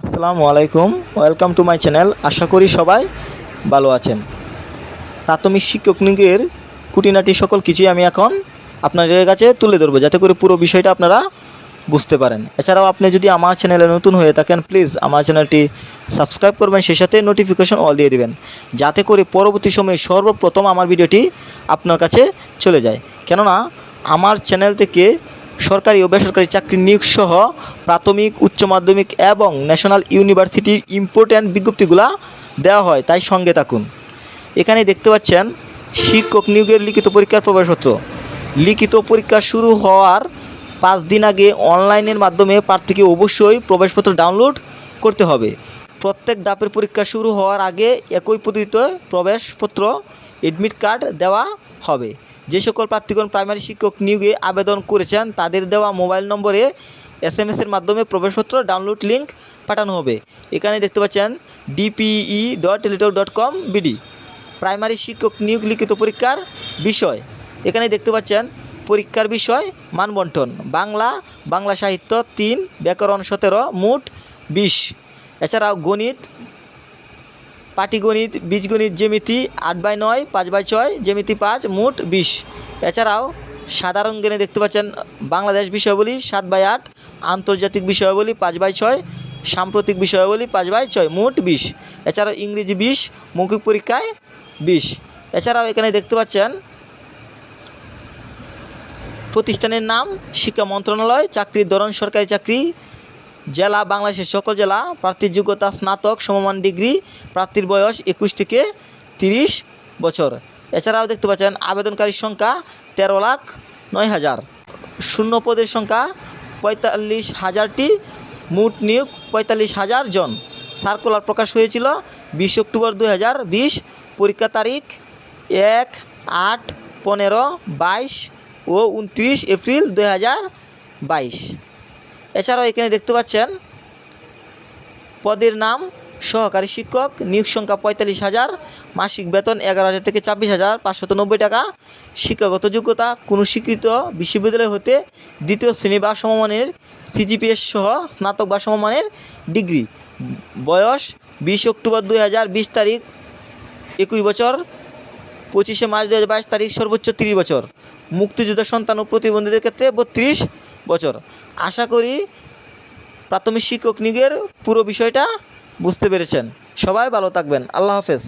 আসসালামু আলাইকুম। Welcome to my channel আশা করি সবাই ভালো আছেন। প্রাথমিক শিক্ষক নিয়োগের খুঁটিনাটি সকল কিছুই আমি এখন আপনাদের কাছে তুলে ধরবো, যাতে করে পুরো বিষয়টা আপনারা বুঝতে পারেন। এছাড়াও আপনি যদি আমার চ্যানেলে নতুন হয়ে থাকেন প্লিজ আমার চ্যানেলটি সাবস্ক্রাইব করবেন, সেই সাথে নোটিফিকেশন অল দিয়ে দিবেন, যাতে করে পরবর্তী সময়ে সর্বপ্রথম আমার ভিডিওটি আপনার কাছে চলে যায়। কেননা, আমার চ্যানেল থেকে সরকারি ও বেসরকারি চাকরি নিয়োগ সহ প্রাথমিক, উচ্চ মাধ্যমিক এবং ন্যাশনাল ইউনিভার্সিটির ইম্পর্ট্যান্ট বিজ্ঞপ্তিগুলা দেওয়া হয়। তাই সঙ্গে থাকুন। এখানে দেখতে পাচ্ছেন, শিক্ষক নিয়োগের লিখিত পরীক্ষার প্রবেশপত্র। লিখিত পরীক্ষা শুরু হওয়ার পাঁচ দিন আগে অনলাইনের মাধ্যমে প্রার্থীকে অবশ্যই প্রবেশপত্র ডাউনলোড করতে হবে। প্রত্যেক ধাপের পরীক্ষা শুরু হওয়ার আগে একই পদ্ধতিতে প্রবেশপত্র, এডমিট কার্ড দেওয়া হবে। যে সকল প্রার্থীগণ প্রাইমারি শিক্ষক নিয়োগে আবেদন করেছেন, তাদের দেওয়া মোবাইল নম্বরে এস এম এসের মাধ্যমে প্রবেশপত্র, ডাউনলোড লিঙ্ক পাঠানো হবে। এখানে দেখতে পাচ্ছেন DPE dot Teletalk dot com BD primary শিক্ষক নিয়োগ লিখিত পরীক্ষার বিষয়। এখানে দেখতে পাচ্ছেন পরীক্ষার বিষয়, মানবন্টন, বাংলা বাংলা সাহিত্য তিন, ব্যাকরণ সতেরো, মোট বিশ। এছাড়াও গণিত পাটিগণিত, বীজগণিত জ্যামিতি আট বাই নয়, পাঁচ বাই ছয়, জ্যামিতি পাঁচ, মোট বিশ। এছাড়াও সাধারণ জ্ঞানে দেখতে পাচ্ছেন বাংলাদেশ বিষয়াবলী সাত বাই আট, আন্তর্জাতিক বিষয়াবলী পাঁচ বাই ছয়, সাম্প্রতিক বিষয়াবলী পাঁচ বাই ছয়, মোট বিশ। এছাড়াও ইংরেজি বিশ, মৌখিক পরীক্ষায় বিশ। এছাড়াও এখানে দেখতে পাচ্ছেন প্রতিষ্ঠানের নাম, শিক্ষা মন্ত্রণালয়, চাকরির ধরন, সরকারি চাকরি জেলা, বাংলাদেশের সকল জেলা প্রার্থীর যোগ্যতা স্নাতক সমমান ডিগ্রি প্রার্থীর বয়স একুশ থেকে তিরিশ বছর। এছাড়াও দেখতে পাচ্ছেন, আবেদনকারীর সংখ্যা তেরো লাখ নয় হাজার। শূন্য পদের সংখ্যা পঁয়তাল্লিশ হাজারটি, মোট নিয়োগ পঁয়তাল্লিশ হাজার জন। সার্কুলার প্রকাশ হয়েছিল বিশ অক্টোবর দু হাজার বিশ, পরীক্ষা তারিখ এক আট পনেরো বাইশ ও উনত্রিশ এপ্রিল দু বাইশ। এছাড়াও এখানে দেখতে পাচ্ছেন পদের নাম সহকারী শিক্ষক, নিয়োগ সংখ্যা পঁয়তাল্লিশ হাজার, মাসিক বেতন এগারো হাজার থেকে ছাব্বিশ হাজার, পাঁচশত নব্বই টাকা। শিক্ষাগত যোগ্যতা, কোনো স্বীকৃত বিশ্ববিদ্যালয় হতে দ্বিতীয় শ্রেণি বা সমমানের সিজিপিএস সহ স্নাতক বা সমমানের ডিগ্রি। বয়স বিশ অক্টোবর দুই হাজার বিশ তারিখ, একুশ বছর, পঁচিশে মার্চ দু হাজার বাইশ তারিখ, সর্বোচ্চ তিরিশ বছর। মুক্তিযোদ্ধা সন্তান ও প্রতিবন্ধীদের ক্ষেত্রে বত্রিশ বছর। আশা করি প্রাথমিক শিক্ষক নিয়োগের পুরো বিষয়টা বুঝতে পেরেছেন। সবাই ভালো থাকবেন। আল্লাহ হাফেজ।